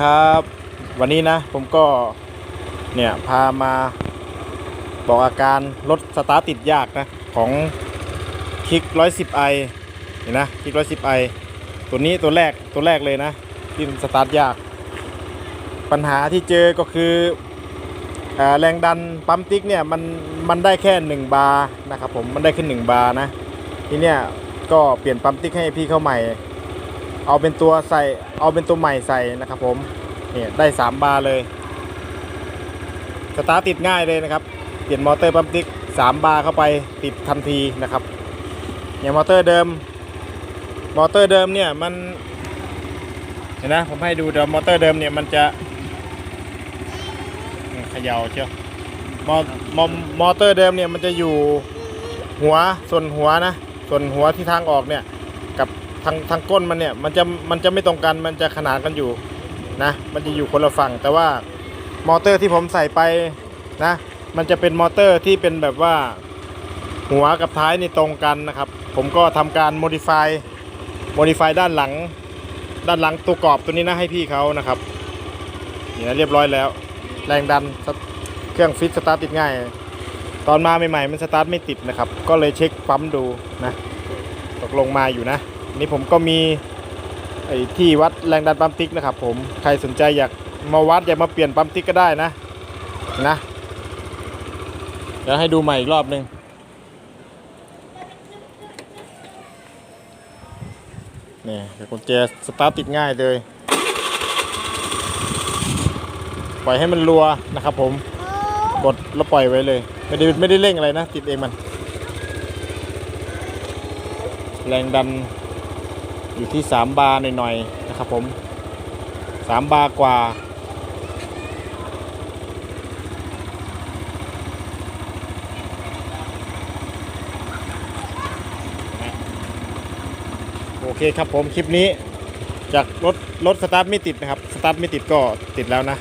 ครับวันนี้นะผมก็เนี่ยพามาบอกอาการรถสตาร์ติดยากนะของคลิก 110i เห็นนะคลิก 110i ตัวนี้ตัวแรกตัวแรกเลยนะที่สตาร์ทยาก ปัญหาที่เจอก็คืออแรงดันปั๊มติ๊กเนี่ยมันมันได้แค่ 1 บาร์นะครับผมมันได้ขึ้น1บาร์นะทีเนี้ยก็เปลี่ยนปั๊มติ๊กให้พี่เข้าใหม่ เอาเป็นตัวใส่เอาเป็นตัวใหม่ใส่นะครับผมเนี่ยได้ 3 บาร์เลยสตาร์ติดง่ายเลยนะครับเปลี่ยนมอเตอร์ปั๊มติ๊ก3บาร์เข้าไปติดทันทีนะครับเนี่ยมอเตอร์เดิม มอเตอร์เดิมเนี่ยมันเห็นนะผมให้ดูเดิมมอเตอร์เดิมเนี่ยมันจะเนี่ยเขย่าเชียวมอมอมอเตอร์เดิมเนี่ยมันจะอยู่หัวส่วนหัวนะส่วนหัวที่ทางออกเนี่ยกับ ทางทางก้นมันเนี่ยมันจะมันจะไม่ตรงกันมันจะขนานกันอยู่นะ มันจะอยู่คนละฝั่ง แต่ว่ามอเตอร์ที่ผมใส่ไปนะ มันจะเป็นมอเตอร์ที่เป็นแบบว่าหัวกับท้ายนี่ตรงกันนะครับ ผมก็ทำการ modify modify ด้านหลัง ด้านหลังตัวกรอบตัวนี้นะให้พี่เขานะครับนี่นะเรียบร้อยแล้ว แรงดันสตเครื่องฟิตสตาร์ทติดง่าย ตอนมาใหม่ๆมันสตาร์ทไม่ติดนะครับ ก็เลยเช็คปั๊มดูนะ ตกลงมาอยู่นะ นี่ผมก็มีไอ้ที่วัดแรงดันปั๊มติ๊กนะครับผมใครสนใจอยากมาวัดอยากมาเปลี่ยนปั๊มติ๊กก็ได้นะนะเดี๋ยวให้ดูใหม่อีกรอบหนึงนี่ยวกุญแจสตาร์ทติดง่ายเลยปล่อยให้มันรัวนะครับผมกดแล้วปล่อยไว้เลยไม่ได้ไม่ได้เร่งอะไรนะ ติดเองมัน แรงดัน อยู่ที่ 3 บาร์หน่อยๆนะครับผม 3 บาร์กว่า โอเคครับผมคลิปนี้จากรถรถสตาร์ทไม่ติดนะครับ สตาร์ทไม่ติดก็ติดแล้วนะ